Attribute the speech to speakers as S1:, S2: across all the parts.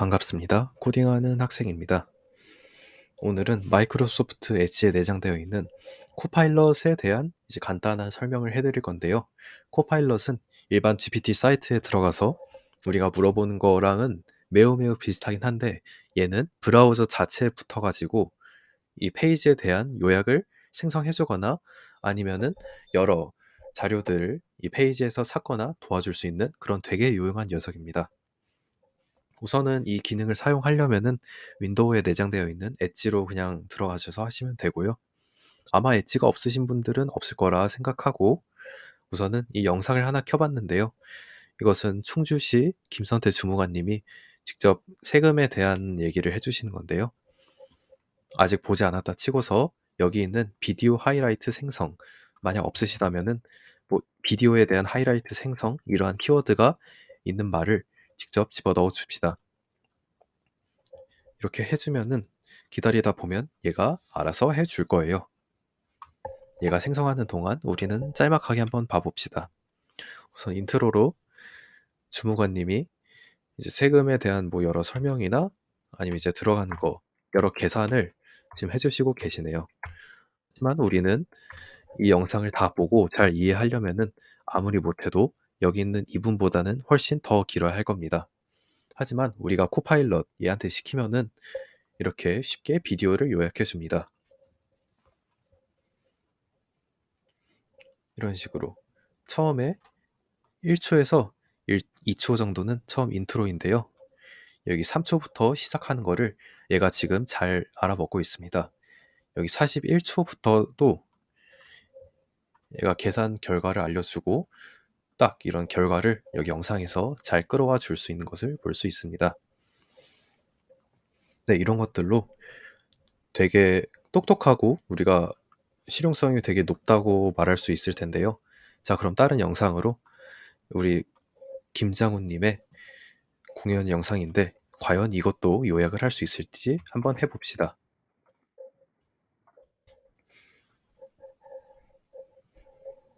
S1: 반갑습니다. 코딩하는 학생입니다. 오늘은 마이크로소프트 엣지에 내장되어 있는 코파일럿에 대한 이제 간단한 설명을 해드릴 건데요. 코파일럿은 일반 GPT 사이트에 들어가서 우리가 물어보는 거랑은 매우 매우 비슷하긴 한데 얘는 브라우저 자체에 붙어가지고 이 페이지에 대한 요약을 생성해주거나 아니면은 여러 자료들을 이 페이지에서 찾거나 도와줄 수 있는 그런 되게 유용한 녀석입니다. 우선은 이 기능을 사용하려면은 윈도우에 내장되어 있는 엣지로 그냥 들어가셔서 하시면 되고요. 아마 엣지가 없으신 분들은 없을 거라 생각하고 우선은 이 영상을 하나 켜봤는데요. 이것은 충주시 김선태 주무관님이 직접 세금에 대한 얘기를 해주시는 건데요. 아직 보지 않았다 치고서 여기 있는 비디오 하이라이트 생성 만약 없으시다면은 뭐 비디오에 대한 하이라이트 생성 이러한 키워드가 있는 말을 직접 집어 넣어 줍시다. 이렇게 해주면은 기다리다 보면 얘가 알아서 해줄 거예요. 얘가 생성하는 동안 우리는 짤막하게 한번 봐봅시다. 우선 인트로로 주무관님이 이제 세금에 대한 뭐 여러 설명이나 아니면 이제 들어가는 거 여러 계산을 지금 해주시고 계시네요. 하지만 우리는 이 영상을 다 보고 잘 이해하려면은 아무리 못해도 여기 있는 이분보다는 훨씬 더 길어야 할 겁니다. 하지만 우리가 코파일럿 얘한테 시키면은 이렇게 쉽게 비디오를 요약해 줍니다. 이런 식으로 처음에 1초에서 1, 2초 정도는 처음 인트로인데요. 여기 3초부터 시작하는 거를 얘가 지금 잘 알아먹고 있습니다. 여기 41초부터도 얘가 계산 결과를 알려주고 딱 이런 결과를 여기 영상에서 잘 끌어와 줄 수 있는 것을 볼 수 있습니다. 네, 이런 것들로 되게 똑똑하고 우리가 실용성이 되게 높다고 말할 수 있을 텐데요. 자, 그럼 다른 영상으로 우리 김장훈님의 공연 영상인데 과연 이것도 요약을 할 수 있을지 한번 해봅시다.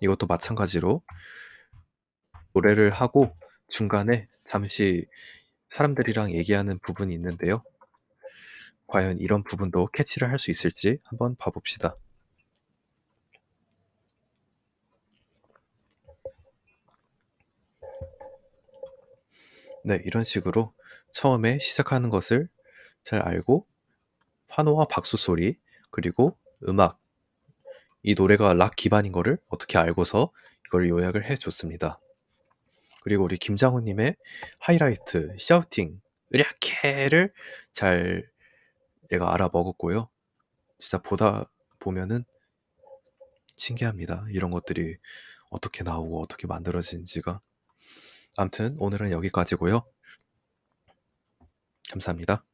S1: 이것도 마찬가지로 노래를 하고 중간에 잠시 사람들이랑 얘기하는 부분이 있는데요. 과연 이런 부분도 캐치를 할 수 있을지 한번 봐 봅시다. 네, 이런 식으로 처음에 시작하는 것을 잘 알고 환호와 박수 소리 그리고 음악 이 노래가 락 기반인 거를 어떻게 알고서 이걸 요약을 해 줬습니다. 그리고 우리 김장훈님의 하이라이트, 샤우팅, 으랴케를 잘 얘가 알아먹었고요. 진짜 보다 보면은 신기합니다. 이런 것들이 어떻게 나오고 어떻게 만들어지는지가. 암튼 오늘은 여기까지고요. 감사합니다.